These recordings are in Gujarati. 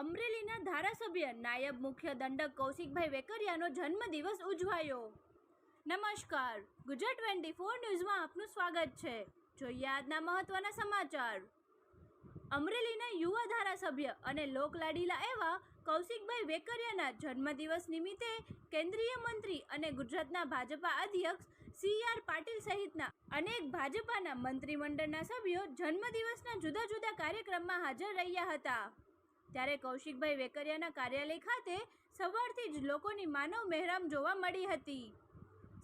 અમરેલીના ધારાસભ્ય નાયબ મુખ્ય દંડક કૌશિકભાઈ વેકરિયાનો જન્મદિવસ ઉજવાયો. નમસ્કાર. ગુજરાત ટ્વેન્ટી ફોર ન્યૂઝમાં આપનું સ્વાગત છે. જોઈએ આજના મહત્વના સમાચાર. અમરેલીના યુવા ધારાસભ્ય અને લોકલાડીલા એવા કૌશિકભાઈ વેકરિયાના જન્મદિવસ નિમિત્તે કેન્દ્રીય મંત્રી અને ગુજરાતના ભાજપા અધ્યક્ષ સી આર પાટીલ સહિતના અનેક ભાજપાના મંત્રીમંડળના સભ્યો જન્મદિવસના જુદા જુદા કાર્યક્રમમાં હાજર રહ્યા હતા. ત્યારે કૌશિકભાઈ વેકરિયાના કાર્યાલય ખાતે સવારથી જ લોકોની માનવ મહેરામ જોવા મળી હતી.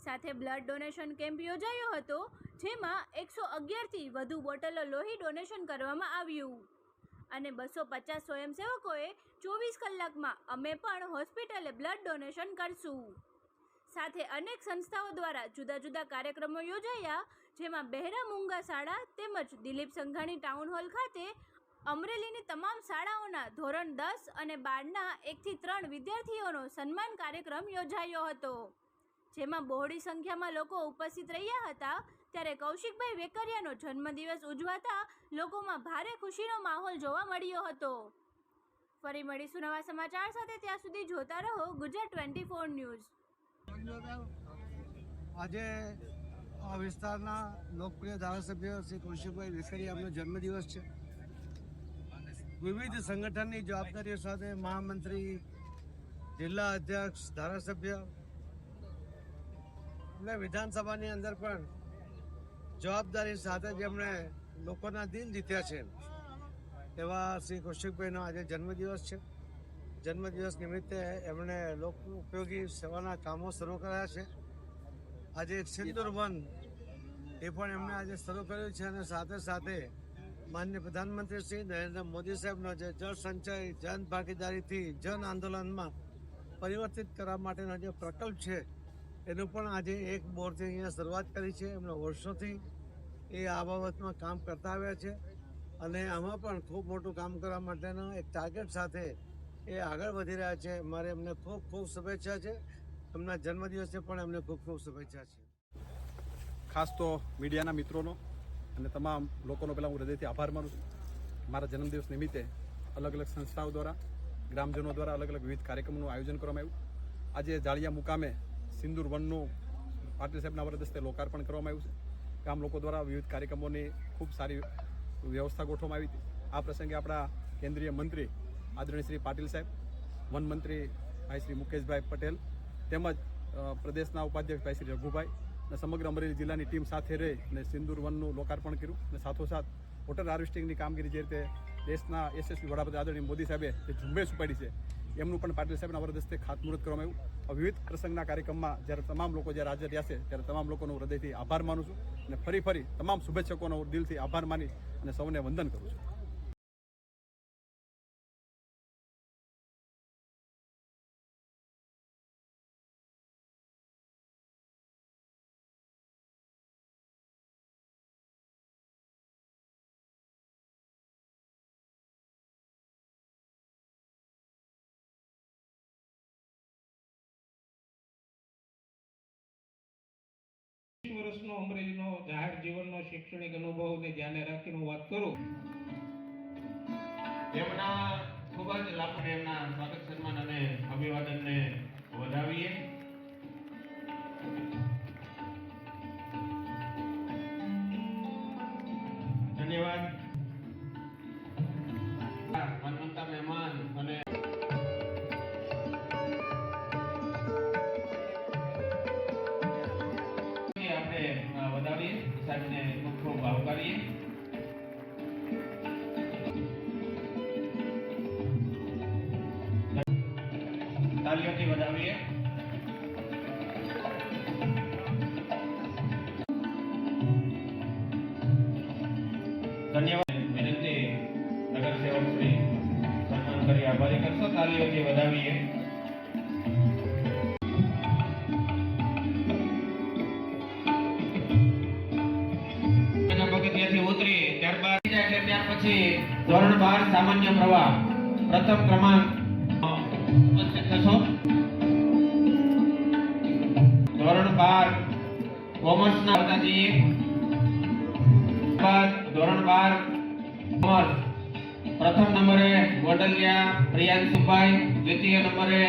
સાથે બ્લડ ડોનેશન કેમ્પ યોજાયો હતો, જેમાં એકસો અગિયારથી વધુ બોટલો લોહી ડોનેશન કરવામાં આવ્યું. અને બસો પચાસ સ્વયંસેવકોએ ચોવીસ કલાકમાં અમે પણ હોસ્પિટલે બ્લડ ડોનેશન કરશું. સાથે અનેક સંસ્થાઓ દ્વારા જુદા જુદા કાર્યક્રમો યોજાયા, જેમાં બહેરા મુંગા શાળા તેમજ દિલીપ સંઘાણી ટાઉન હોલ ખાતે અમરેલીની તમામ શાળાઓના ધોરણ દસ અને બારના એકથી ત્રણ વિદ્યાર્થીઓનો સન્માન કાર્યક્રમ યોજાયો હતો. જેમાં બહોળી સંખ્યામાં લોકો ઉપસ્થિત રહ્યા હતા. ત્યારે કૌશિકભાઈ વેકરિયાનો જન્મદિવસ ઉજવાતા લોકોમાં ભારે ખુશીનો માહોલ જોવા મળ્યો હતો. ફરી મળીશું નવા સમાચાર સાથે. ત્યાં સુધી જોતા રહો ગુજરાત ટ્વેન્ટી ફોર ન્યૂઝ. આજે આ વિસ્તારના લોકપ્રિય ધારાસભ્ય શ્રી કૌશિકભાઈ વેકરિયાનો જન્મદિવસ છે. વિવિધ સંગઠનની જવાબદારીઓ સાથે મહામંત્રી, જિલ્લા અધ્યક્ષ, ધારાસભ્ય અને વિધાનસભાની અંદર પણ જવાબદારી સાથે જેમણે લોકોના દિલ જીત્યા છે. એવા શ્રી કૌશિકભાઈનો આજે જન્મદિવસ છે. જન્મદિવસ નિમિત્તે એમણે લોક ઉપયોગી સેવાના કામો શરૂ કર્યા છે. આજે સિંદુર વન એ પણ એમણે આજે શરૂ કર્યું છે અને સાથે સાથે માન્ય પ્રધાનમંત્રી શ્રી નરેન્દ્ર મોદી સાહેબનો જે જળ સંચય, જન ભાગીદારીથી જન આંદોલનમાં પરિવર્તિત કરવા માટેનો જે પ્રકલ્પ છે, એનું પણ આજે એક બોરથી અહીંયા શરૂઆત કરી છે. એમણે વર્ષોથી એ આ બાબતમાં કામ કરતા આવ્યા છે અને આમાં પણ ખૂબ મોટું કામ કરવા માટેનો એક ટાર્ગેટ સાથે એ આગળ વધી રહ્યા છે. મારે એમને ખૂબ ખૂબ શુભેચ્છા છે. એમના જન્મદિવસે પણ એમને ખૂબ ખૂબ શુભેચ્છા છે. ખાસ તો મીડિયાના મિત્રોનો અને તમામ લોકોનો પહેલાં હું હૃદયથી આભાર માનું છું. મારા જન્મદિવસ નિમિત્તે અલગ અલગ સંસ્થાઓ દ્વારા, ગ્રામજનો દ્વારા અલગ અલગ વિવિધ કાર્યક્રમોનું આયોજન કરવામાં આવ્યું. આજે જાળિયા મુકામે સિંદૂર વનનું પાટીલ સાહેબના વરદસ્તે લોકાર્પણ કરવામાં આવ્યું છે. ગામ લોકો દ્વારા વિવિધ કાર્યક્રમોની ખૂબ સારી વ્યવસ્થા ગોઠવવામાં આવી હતી. આ પ્રસંગે આપણા કેન્દ્રીય મંત્રી આદરણીય શ્રી પાટીલ સાહેબ, વન મંત્રી ભાઈ શ્રી મુકેશભાઈ પટેલ તેમજ પ્રદેશના ઉપાધ્યક્ષ ભાઈ શ્રી રઘુભાઈ અને સમગ્ર અમરેલી જિલ્લાની ટીમ સાથે રહી અને સિંદૂર વનનું લોકાર્પણ કર્યું અને સાથોસાથ વોટર હાર્વેસ્ટિંગની કામગીરી જે રીતે દેશના યશસ્વી વડાપ્રધાન આદરણીય મોદી સાહેબે જે ઝુંબેશ ઉપાડી છે, એમનું પણ પાટીલ સાહેબના વરદસ્તે ખાતમુહૂર્ત કરવામાં આવ્યું. વિવિધ પ્રસંગના કાર્યક્રમમાં જ્યારે તમામ લોકો જ્યારે હાજર રહ્યા છે ત્યારે તમામ લોકોનો હૃદયથી આભાર માનું છું અને ફરી ફરી તમામ શુભેચ્છકોનો દિલથી આભાર માની અને સૌને વંદન કરું છું. વર્ષનો અમરેલીનો જાહેર જીવનનો શૈક્ષણિક અનુભવને ધ્યાને રાખીને હું વાત કરું. એમના ખૂબ જ લાભ એમના સ્વાગત સન્માન અને અભિવાદનને વધાવીએ ધન્યવાદ. વિનંતી ત્યાર પછી ધોરણ બાર સામાન્ય પ્રવાહ. પ્રથમ ક્રમાંક. થશો. કોમર્સના જઈએ બાદ ધોરણ બાર કોમર્સ. પ્રથમ નંબરે ગોંડલિયા પ્રિયાંશુભાઈ દ્વિતીય નંબરે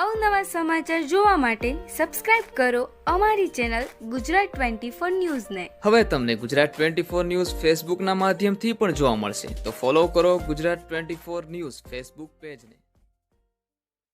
અવનવા સમાચાર જોવા માટે સબસ્ક્રાઇબ કરો અમારી ચેનલ ગુજરાત ટ્વેન્ટી ફોર ન્યૂઝને હવે તમને ગુજરાત ટ્વેન્ટી ફોર ન્યૂઝ ફેસબુકના માધ્યમથી પણ જોવા મળશે. તો ફોલો કરો Gujarat twenty four news Facebook પેજને